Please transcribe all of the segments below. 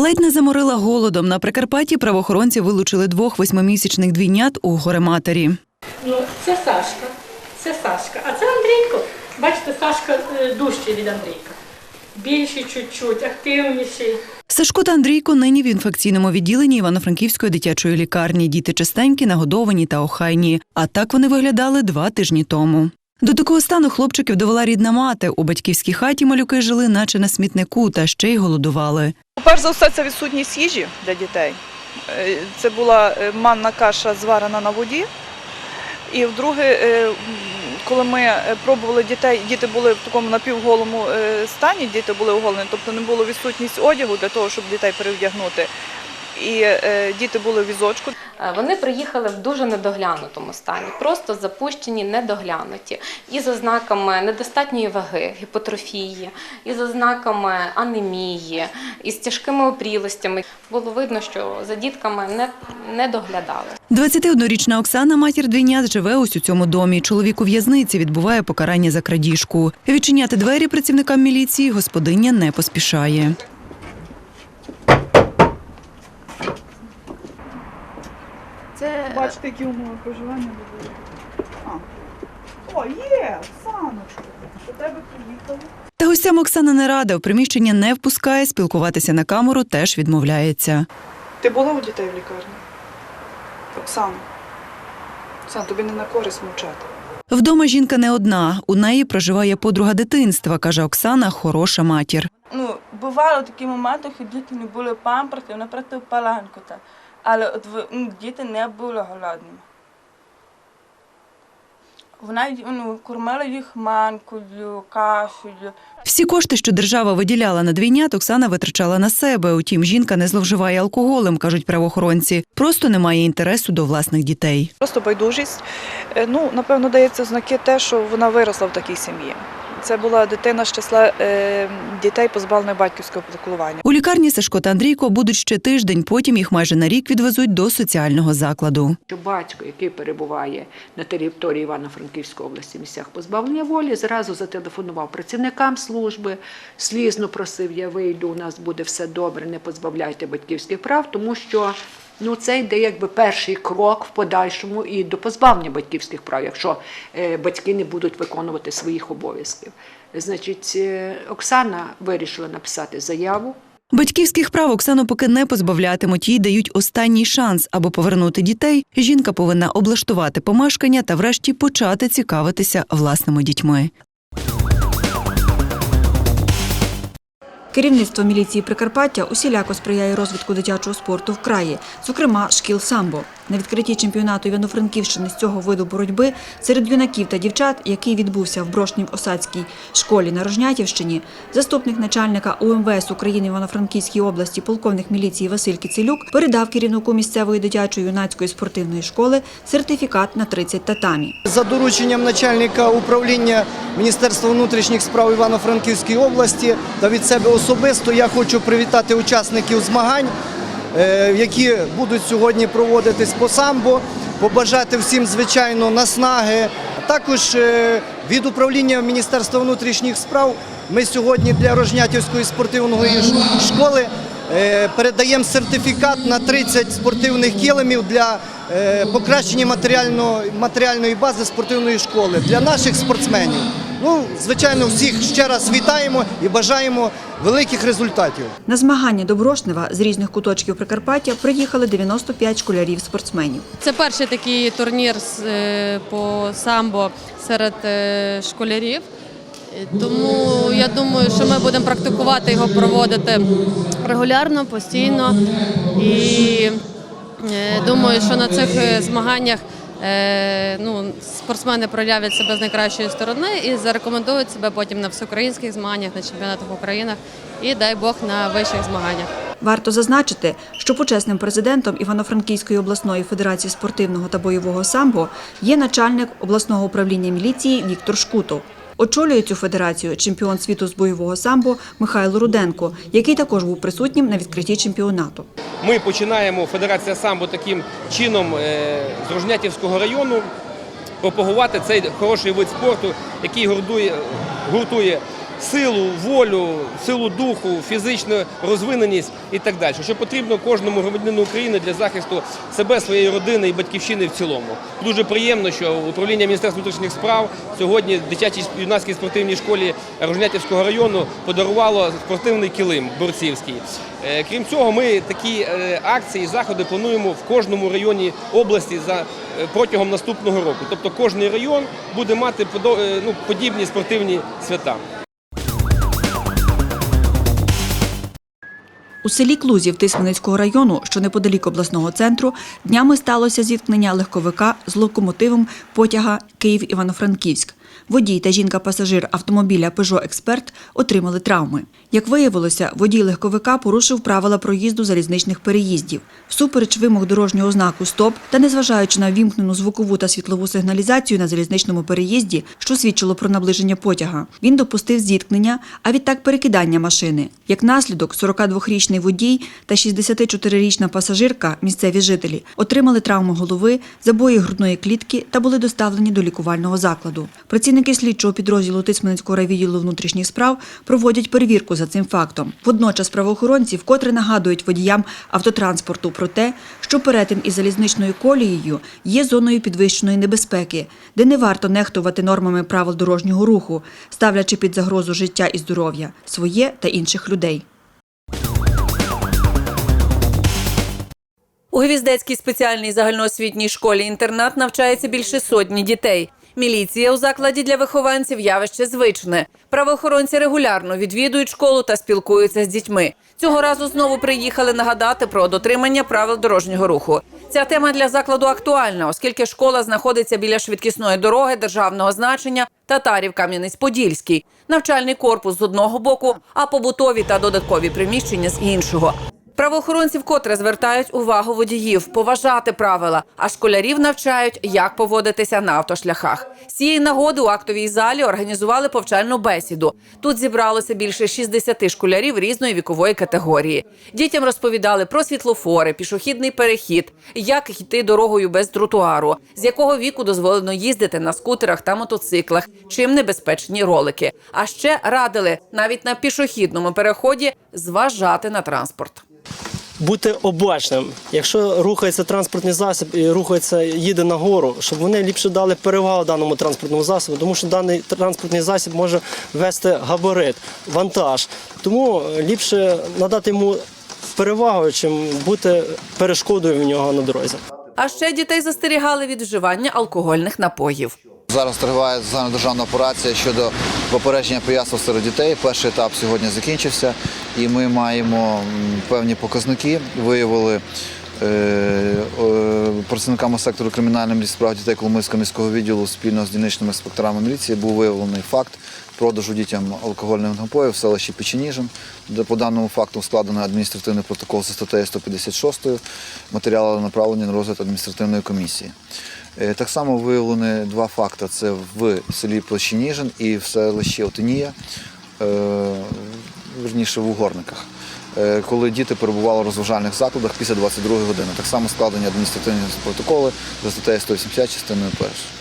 Ледь не заморила голодом. На Прикарпатті правоохоронці вилучили двох восьмимісячних двійнят у горематері. Ну, це Сашка, це Сашка. А це Андрійко. Бачите, Сашка е, дужчий від Андрійка. Більший чуть-чуть, активніший. Сашко та Андрійко нині в інфекційному відділенні Івано-Франківської дитячої лікарні. Діти чистенькі, нагодовані та охайні. А так вони виглядали два тижні тому. До такого стану хлопчиків довела рідна мати. У батьківській хаті малюки жили, наче на смітнику, та ще й голодували. Перш за все, це відсутність їжі для дітей. Е, Це була е, манна каша зварена на воді. І вдруге, е, коли ми пробували дітей, діти були в такому напівголому стані, діти були оголені, тобто не було відсутність одягу для того, щоб дітей перевдягнути. І діти були в візочку. Е, Вони приїхали в дуже недоглянутому стані, просто запущені, недоглянуті, із ознаками недостатньої ваги, гіпотрофії, із ознаками анемії, із тяжкими опрілостями. Було видно, що за дітками не, не доглядали. 21-річна Оксана, матір двійнят, живе ось у цьому домі. Чоловік у в'язниці відбуває покарання за крадіжку. Відчиняти двері працівникам міліції господиня не поспішає. Це Бачите, які умови проживання були. О, є, Оксаночка, до тебе приїхали. Та гостям Оксана не рада, в приміщення не впускає, спілкуватися на камеру теж відмовляється. Ти була у дітей в лікарні? Оксана. Оксан, тобі не на користь мовчати. Вдома жінка не одна. У неї проживає подруга дитинства, каже Оксана, хороша матір. ну, бувало такі моменти, що діти не були памперси, вона просто паленку. Але от в- діти не були голодними. Вона ну, кормила їх манкою, кашею. Всі кошти, що держава виділяла на двійнят, Оксана витрачала на себе. Утім, жінка не зловживає алкоголем, кажуть правоохоронці. Просто не має інтересу до власних дітей. Просто байдужість. Е, Ну, напевно, дається знаки те, що вона виросла в такій сім'ї. Це була дитина з числа е, дітей, позбавлених батьківського піклування. У лікарні Сашко та Андрійко будуть ще тиждень, потім їх майже на рік відвезуть до соціального закладу. що батько, який перебуває на території Івано-Франківської області в місцях позбавлення волі, зразу зателефонував працівникам служби, слізно просив, я вийду, у нас буде все добре, не позбавляйте батьківських прав, тому що ну, це йде якби перший крок в подальшому і до позбавлення батьківських прав, якщо е, батьки не будуть виконувати своїх обов'язків. Значить, е, Оксана вирішила написати заяву. Батьківських прав Оксану поки не позбавлятимуть, їй дають останній шанс, аби повернути дітей. Жінка повинна облаштувати помешкання та врешті почати цікавитися власними дітьми. Керівництво міліції Прикарпаття усіляко сприяє розвитку дитячого спорту в краї, зокрема шкіл самбо. На відкритті чемпіонату Івано-Франківщини з цього виду боротьби серед юнаків та дівчат, який відбувся в Брошній Осадській школі на Рожнятівщині, заступник начальника УМВС України Івано-Франківській області, полковник міліції Василь Кицелюк передав керівнику місцевої дитячої юнацької спортивної школи сертифікат на 30 татамі. За дорученням начальника управління Міністерства внутрішніх справ Івано-Франківської області та від себе особисто я хочу привітати учасників змагань, які будуть сьогодні проводитись по самбо, побажати всім, звичайно, наснаги. Також е, від управління Міністерства внутрішніх справ ми сьогодні для Рожнятівської спортивної школи е, передаємо сертифікат на 30 спортивних килимів для е, покращення матеріальної бази спортивної школи для наших спортсменів. Ну, звичайно, всіх ще раз вітаємо і бажаємо великих результатів. На змагання до Брошнева з різних куточків Прикарпаття приїхали 95 школярів-спортсменів. Це перший такий турнір з, е, по самбо серед е, школярів. Тому я думаю, що ми будемо практикувати його проводити регулярно, постійно. І е, думаю, що на цих змаганнях ну, спортсмени проявлять себе з найкращої сторони і зарекомендують себе потім на всеукраїнських змаганнях, на чемпіонатах України і дай Бог на вищих змаганнях. Варто зазначити, що почесним президентом Івано-Франківської обласної федерації спортивного та бойового самбо є начальник обласного управління міліції Віктор Шкутов. Очолює цю федерацію чемпіон світу з бойового самбо Михайло Руденко, який також був присутнім на відкритті чемпіонату. Ми починаємо Федерація самбо таким чином е, з Рожнятівського району пропагувати цей хороший вид спорту, який гуртує силу, волю, силу духу, фізичну розвиненість і так далі. Що потрібно кожному громадянину України для захисту себе, своєї родини і батьківщини в цілому. Дуже приємно, що управління Міністерства внутрішніх справ сьогодні дитячій юнацькій спортивній школі Рожнятівського району подарувало спортивний килим борцівський. Е, Крім цього, ми такі е, акції, заходи плануємо в кожному районі області за е, протягом наступного року. Тобто кожний район буде мати ну, подібні спортивні свята. У селі Клузів Тисменницького району, що неподалік обласного центру, днями сталося зіткнення легковика з локомотивом потяга Київ-Івано-Франківськ. Водій та жінка-пасажир автомобіля Peugeot Експерт отримали травми. Як виявилося, водій легковика порушив правила проїзду залізничних переїздів. Всупереч вимог дорожнього знаку Стоп та незважаючи на вімкнену звукову та світлову сигналізацію на залізничному переїзді, що свідчило про наближення потяга, він допустив зіткнення, а відтак перекидання машини. Як наслідок, 42-річний водій та 64-річна пасажирка, місцеві жителі, отримали травму голови, забої грудної клітки та були доставлені до лікувального закладу. Працівники слідчого підрозділу Тисменницького райвідділу внутрішніх справ проводять перевірку за цим фактом. Водночас правоохоронці вкотре нагадують водіям автотранспорту про те, що перетин із залізничною колією є зоною підвищеної небезпеки, де не варто нехтувати нормами правил дорожнього руху, ставлячи під загрозу життя і здоров'я своє та інших людей. У Гвіздецькій спеціальній загальноосвітній школі-інтернат навчається більше сотні дітей. Міліція у закладі для вихованців явище звичне. Правоохоронці регулярно відвідують школу та спілкуються з дітьми. Цього разу знову приїхали нагадати про дотримання правил дорожнього руху. Ця тема для закладу актуальна, оскільки школа знаходиться біля швидкісної дороги державного значення Татарів Кам'янець-Подільський, навчальний корпус з одного боку, а побутові та додаткові приміщення з іншого. Правоохоронці вкотре звертають увагу водіїв поважати правила, а школярів навчають, як поводитися на автошляхах. З цієї нагоди у актовій залі організували повчальну бесіду. Тут зібралося більше 60 школярів різної вікової категорії. Дітям розповідали про світлофори, пішохідний перехід, як йти дорогою без тротуару, з якого віку дозволено їздити на скутерах та мотоциклах, чим небезпечні ролики. А ще радили навіть на пішохідному переході зважати на транспорт. Бути обачним. Якщо рухається транспортний засіб і рухається, їде нагору, щоб вони ліпше дали перевагу даному транспортному засобу, тому що даний транспортний засіб може вести габарит, вантаж. Тому ліпше надати йому перевагу, чим бути перешкодою в нього на дорозі. А ще дітей застерігали від вживання алкогольних напоїв. Зараз триває загальнодержавна операція щодо попередження пияцтва серед дітей. Перший етап сьогодні закінчився, і ми маємо певні показники. Виявили е, працівниками сектору кримінальної справ дітей Коломийського міського відділу спільно з дільничними інспекторами міліції був виявлений факт продажу дітям алкогольних напоїв в селищі Печеніжин, де по даному факту складено адміністративний протокол за статтею 156, матеріали направлені на розгляд адміністративної комісії. Е, Так само виявлені два факти: це в селі Площиніжин і в селищі Отинія, е, верніше в Угорниках, е, коли діти перебували в розважальних закладах після 22 години. Так само складені адміністративні протоколи за статтею 180 частиною першою.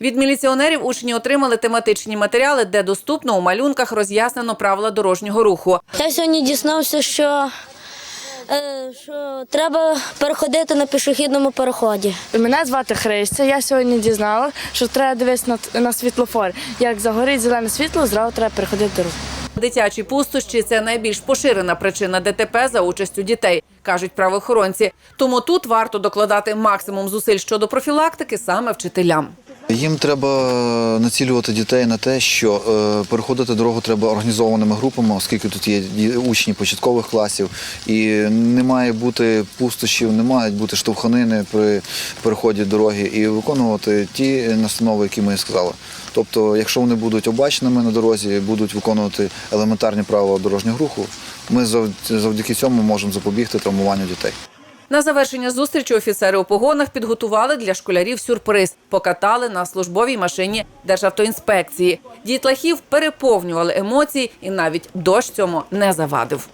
Від міліціонерів учні отримали тематичні матеріали, де доступно у малюнках роз'яснено правила дорожнього руху. Я сьогодні дізнався, що, е, що треба переходити на пішохідному переході. Мене звати Христя. Я сьогодні дізнала, що треба дивитися на, на світлофор. Як загорить зелене світло, зразу треба переходити дорогу. Дитячі пустощі це найбільш поширена причина ДТП за участю дітей, кажуть правоохоронці. Тому тут варто докладати максимум зусиль щодо профілактики саме вчителям. Їм треба націлювати дітей на те, що е, переходити дорогу треба організованими групами, оскільки тут є учні початкових класів, і не має бути пустощів, не мають бути штовханини при переході дороги і виконувати ті настанови, які ми сказали. Тобто, якщо вони будуть обачними на дорозі, будуть виконувати елементарні правила дорожнього руху, ми завдяки цьому можемо запобігти травмуванню дітей. На завершення зустрічі офіцери у погонах підготували для школярів сюрприз. Покатали на службовій машині Державтоінспекції. Дітлахів переповнювали емоції, і навіть дощ цьому не завадив.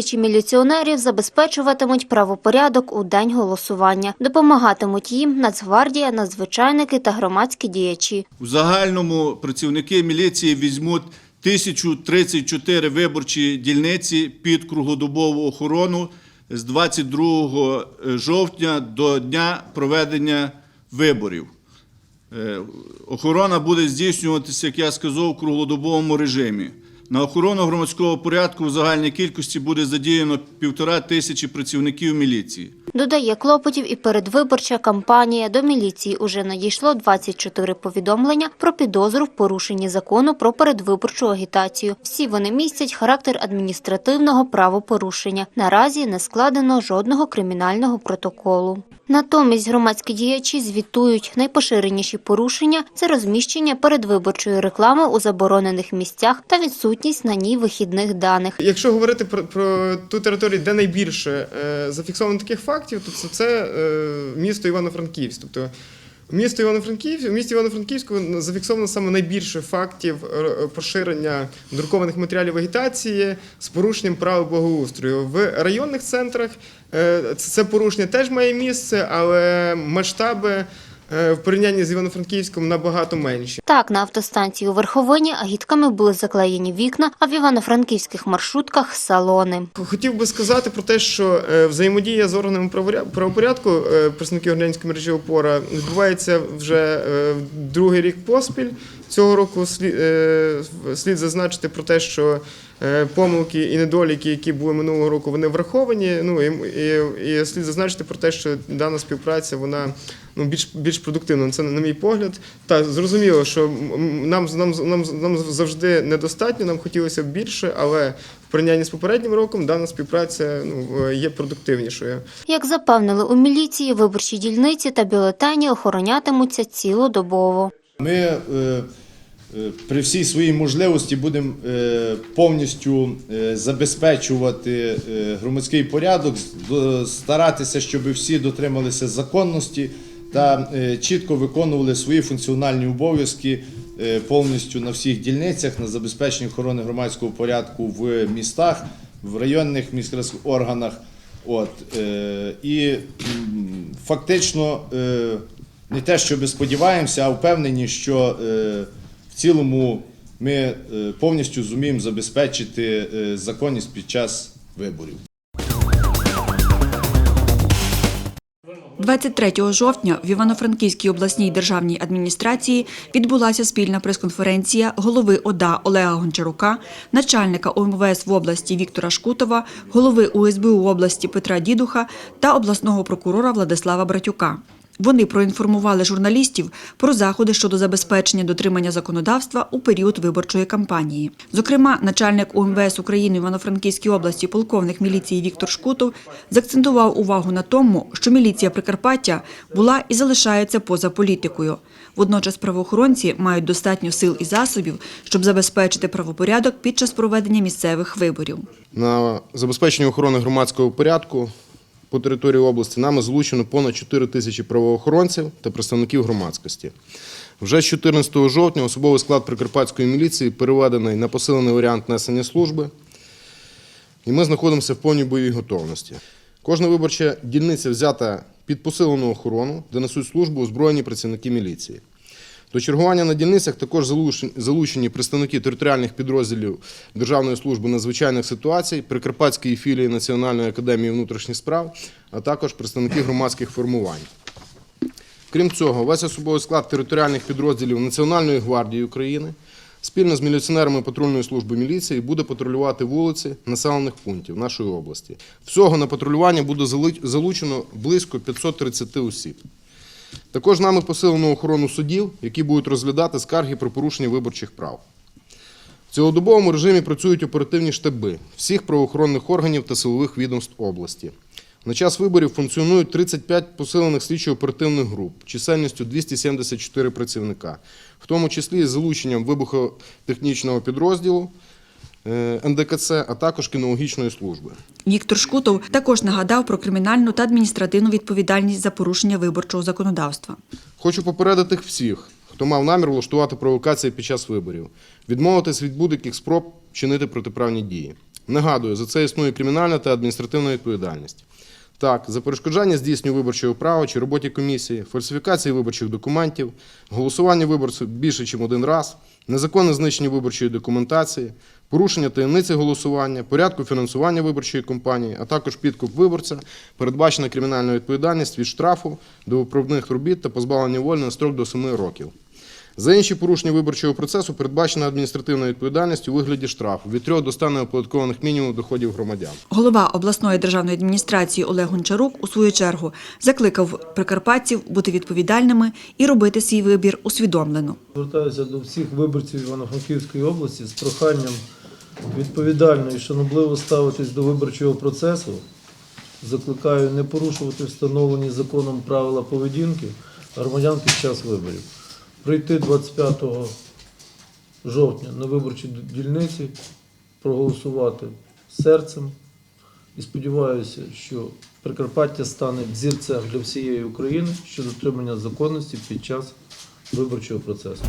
Тисячі міліціонерів забезпечуватимуть правопорядок у день голосування. Допомагатимуть їм Нацгвардія, надзвичайники та громадські діячі. У загальному працівники міліції візьмуть 1034 виборчі дільниці під круглодобову охорону з 22 жовтня до дня проведення виборів. Е, Охорона буде здійснюватися, як я сказав, в круглодобовому режимі. На охорону громадського порядку в загальній кількості буде задіяно півтора тисячі працівників міліції. Додає клопотів і передвиборча кампанія. До міліції уже надійшло 24 повідомлення про підозру в порушенні закону про передвиборчу агітацію. Всі вони містять характер адміністративного правопорушення. Наразі не складено жодного кримінального протоколу. Натомість громадські діячі звітують найпоширеніші порушення це розміщення передвиборчої реклами у заборонених місцях та відсутність на ній вихідних даних. Якщо говорити про, про ту територію, де найбільше е, зафіксовано таких фактів, то це, це е, місто Івано-Франківськ. Тобто місто Івано-Франківськ, в місті Івано-Франківську зафіксовано саме найбільше фактів е, поширення друкованих матеріалів агітації з порушенням права благоустрою. В районних центрах е, це порушення теж має місце, але масштаби в порівнянні з Івано-Франківськом набагато менші. Так, на автостанції у Верховині агітками були заклеєні вікна, а в івано-франківських маршрутках салони. Хотів би сказати про те, що е, взаємодія з органами правопорядку е, представників громадянської мережі опора відбувається вже е, другий рік поспіль. Цього року слід, е, зазначити про те, що е, помилки і недоліки, які були минулого року, вони враховані. Ну і, і, і слід зазначити про те, що дана співпраця вона ну більш більш продуктивна. Це на мій погляд. Та зрозуміло, що нам нам нам, нам завжди недостатньо. Нам хотілося б більше, але в порівнянні з попереднім роком дана співпраця ну е, є продуктивнішою. Як запевнили у міліції, виборчі дільниці та бюлетені охоронятимуться цілодобово. Ми е, е, при всій своїй можливості будемо е, повністю е, забезпечувати е, громадський порядок, старатися, щоб всі дотрималися законності та е, чітко виконували свої функціональні обов'язки е, повністю на всіх дільницях на забезпечення охорони громадського порядку в містах, в районних міських органах. От, е, і фактично е, не те, що ми сподіваємося, а впевнені, що е, цілому ми е, повністю зуміємо забезпечити е, законність під час виборів. 23 жовтня в Івано-Франківській обласній державній адміністрації відбулася спільна прес-конференція голови ОДА Олега Гончарука, начальника ОМВС в області Віктора Шкутова, голови УСБУ області Петра Дідуха та обласного прокурора Владислава Братюка. Вони проінформували журналістів про заходи щодо забезпечення дотримання законодавства у період виборчої кампанії. Зокрема, начальник УМВС України Івано-Франківській області, полковник міліції Віктор Шкутов, заакцентував увагу на тому, що міліція Прикарпаття була і залишається поза політикою. Водночас правоохоронці мають достатньо сил і засобів, щоб забезпечити правопорядок під час проведення місцевих виборів. На забезпечення охорони громадського порядку по території області нами залучено понад 4 тисячі правоохоронців та представників громадськості. Вже з 14 жовтня особовий склад Прикарпатської міліції переведений на посилений варіант несення служби, і ми знаходимося в повній бойовій готовності. Кожна виборча дільниця взята під посилену охорону, де несуть службу озброєні працівники міліції. До чергування на дільницях також залучені- представники територіальних підрозділів Державної служби надзвичайних ситуацій, Прикарпатської філії Національної академії внутрішніх справ, а також представники громадських формувань. Крім цього, весь особовий склад територіальних підрозділів Національної гвардії України спільно з міліціонерами патрульної служби міліції буде патрулювати вулиці населених пунктів нашої області. Всього на патрулювання буде залучено близько 530 осіб. Також нами посилено охорону судів, які будуть розглядати скарги про порушення виборчих прав. В цілодобовому режимі працюють оперативні штаби всіх правоохоронних органів та силових відомств області. На час виборів функціонують 35 посилених слідчо-оперативних груп чисельністю 274 працівника, в тому числі з залученням вибухотехнічного підрозділу НДКЦ, а також кінологічної служби. Віктор Шкутов також нагадав про кримінальну та адміністративну відповідальність за порушення виборчого законодавства. Хочу попередити всіх, хто мав намір влаштувати провокації під час виборів, відмовитись від будь-яких спроб чинити протиправні дії. Нагадую, за це існує кримінальна та адміністративна відповідальність. Так, за перешкоджання здійснювання виборчого права чи роботі комісії, фальсифікації виборчих документів, голосування виборців більше, ніж один раз, незаконне знищення виборчої документації, порушення таємниці голосування, порядку фінансування виборчої кампанії, а також підкуп виборця, передбачена кримінальна відповідальність від штрафу до виправних робіт та позбавлення волі на строк до 7 років. За інші порушення виборчого процесу передбачена адміністративна відповідальність у вигляді штрафу від 3 до 100 неоподаткованих мінімумів доходів громадян. Голова обласної державної адміністрації Олег Гончарук у свою чергу закликав прикарпатців бути відповідальними і робити свій вибір усвідомлено. Звертаюся до всіх виборців Івано-Франківської області з проханням відповідально і шанобливо ставитись до виборчого процесу. Закликаю не порушувати встановлені законом правила поведінки громадян під час виборів. Прийти 25 жовтня на виборчі дільниці, проголосувати серцем і сподіваюся, що Прикарпаття стане взірцем для всієї України щодо дотримання законності під час виборчого процесу.